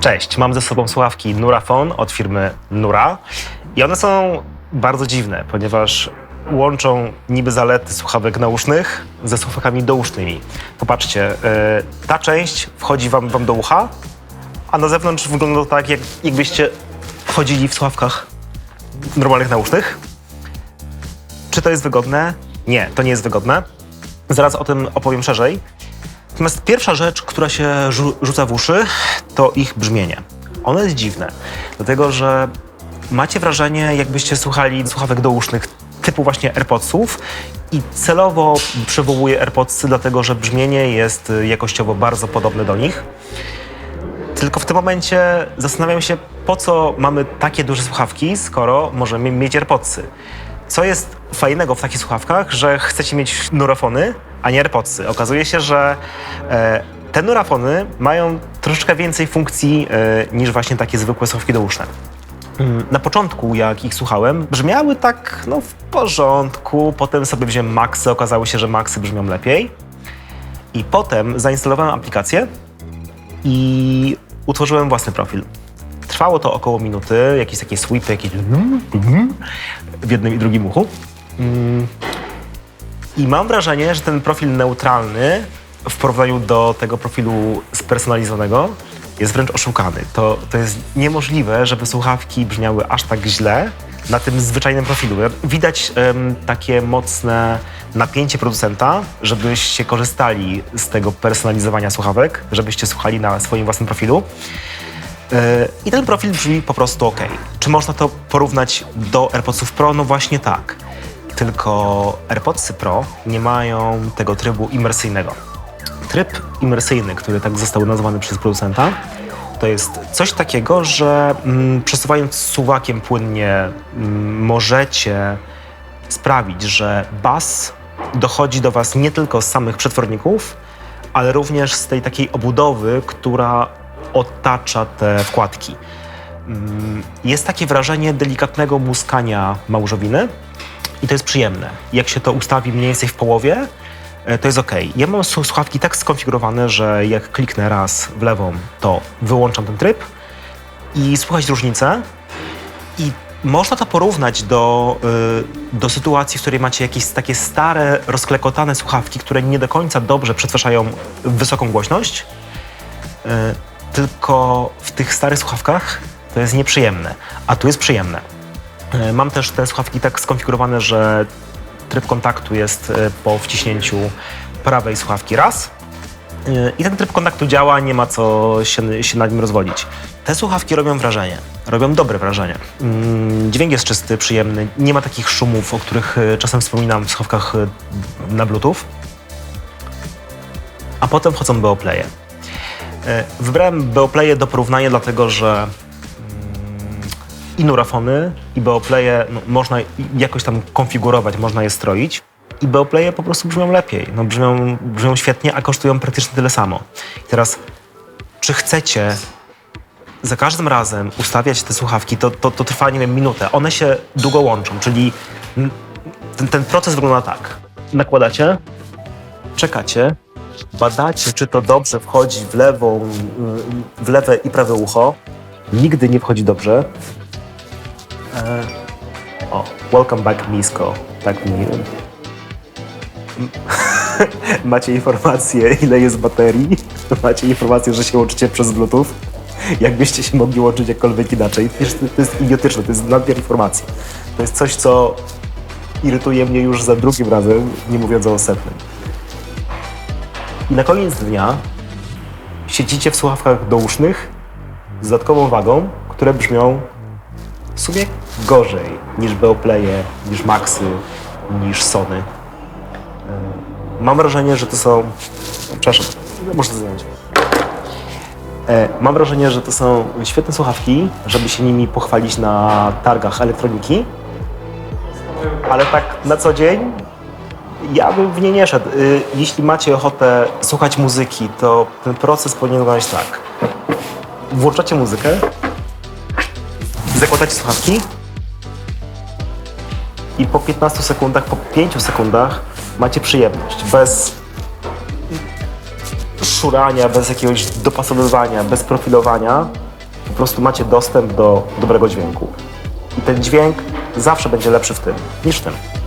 Cześć, mam ze sobą słuchawki Nurafon od firmy Nura i one są bardzo dziwne, ponieważ łączą niby zalety słuchawek nausznych ze słuchawkami dousznymi. Popatrzcie, e, ta część wchodzi wam, wam do ucha, a na zewnątrz wygląda tak, jak, jakbyście chodzili w słuchawkach normalnych nausznych. Czy to jest wygodne? Nie, to nie jest wygodne. Zaraz o tym opowiem szerzej. Natomiast pierwsza rzecz, która się rzu- rzuca w uszy, to ich brzmienie. Ono jest dziwne, dlatego że macie wrażenie, jakbyście słuchali słuchawek dousznych typu właśnie AirPodsów i celowo przywołuję AirPodsy, dlatego że brzmienie jest y, jakościowo bardzo podobne do nich. Tylko w tym momencie zastanawiam się, po co mamy takie duże słuchawki, skoro możemy mieć AirPodsy. Co jest fajnego w takich słuchawkach, że chcecie mieć nurafony, a nie AirPodsy. Okazuje się, że e, te nurafony mają troszeczkę więcej funkcji e, niż właśnie takie zwykłe słuchawki douszne. Mm, Na początku, jak ich słuchałem, brzmiały tak no, w porządku. Potem sobie wziąłem Maxy, okazało się, że Maxy brzmią lepiej. I potem zainstalowałem aplikację i utworzyłem własny profil. Trwało to około minuty, jakieś takie sweepy, jakieś w jednym i drugim uchu. I mam wrażenie, że ten profil neutralny w porównaniu do tego profilu spersonalizowanego jest wręcz oszukany. To, to jest niemożliwe, żeby słuchawki brzmiały aż tak źle na tym zwyczajnym profilu. Widać em, takie mocne napięcie producenta, żebyście korzystali z tego personalizowania słuchawek, żebyście słuchali na swoim własnym profilu. Yy, I ten profil brzmi po prostu ok. Czy można to porównać do AirPodsów Pro? No właśnie tak. Tylko AirPodsy Pro nie mają tego trybu imersyjnego. Tryb imersyjny, który tak został nazwany przez producenta, to jest coś takiego, że mm, przesuwając suwakiem płynnie mm, możecie sprawić, że bas dochodzi do Was nie tylko z samych przetworników, ale również z tej takiej obudowy, która otacza te wkładki. Mm, Jest takie wrażenie delikatnego muskania małżowiny i to jest przyjemne. Jak się to ustawi mniej więcej w połowie, e, to jest ok. Ja mam słu- słuchawki tak skonfigurowane, że jak kliknę raz w lewą, to wyłączam ten tryb i słuchać różnicę. I można to porównać do, y, do sytuacji, w której macie jakieś takie stare, rozklekotane słuchawki, które nie do końca dobrze przetwarzają wysoką głośność. Tylko w tych starych słuchawkach to jest nieprzyjemne, a tu jest przyjemne. Y, Mam też te słuchawki tak skonfigurowane, że tryb kontaktu jest y, po wciśnięciu prawej słuchawki raz. Y, I ten tryb kontaktu działa, nie ma co się, się nad nim rozwodzić. Te słuchawki robią wrażenie, robią dobre wrażenie. Mm, Dźwięk jest czysty, przyjemny, nie ma takich szumów, o których czasem wspominam w słuchawkach na Bluetooth. A potem wchodzą Beoplaye. E, Wybrałem Beoplaye do porównania, dlatego że mm, i Nurafony, i Beoplaye no, można jakoś tam konfigurować, można je stroić. I Beoplaye po prostu brzmią lepiej. No, brzmią, brzmią świetnie, a kosztują praktycznie tyle samo. I teraz, czy chcecie za każdym razem ustawiać te słuchawki, to, to, to trwa, nie wiem, minutę. One się długo łączą, czyli ten, ten proces wygląda tak. Nakładacie, czekacie, badacie, czy to dobrze wchodzi w lewą, w lewe i prawe ucho. Nigdy nie wchodzi dobrze. E, o, welcome back Misko. Tak mi... Macie informację, ile jest baterii. Macie informację, że się łączycie przez Bluetooth. Jakbyście się mogli łączyć jakkolwiek inaczej. To jest idiotyczne, to jest nadmiar informacji. To jest coś, co irytuje mnie już za drugim razem, nie mówiąc o setnym. I na koniec dnia siedzicie w słuchawkach dousznych z dodatkową wagą, które brzmią w sumie gorzej niż Beoplaye, niż Maxy, niż Sony. Yy, Mam wrażenie, że to są... Przepraszam, muszę to zdjąć. E, Mam wrażenie, że to są świetne słuchawki, żeby się nimi pochwalić na targach elektroniki, ale tak na co dzień ja bym w nie nie szedł. Y, Jeśli macie ochotę słuchać muzyki, to ten proces powinien wyglądać tak. Włączacie muzykę, zakładacie słuchawki i po 15 sekundach, po 5 sekundach macie przyjemność. Bez szurania, bez jakiegoś dopasowywania, bez profilowania. prostu macie dostęp do dobrego dźwięku. I ten dźwięk zawsze będzie lepszy w tym niż w tym.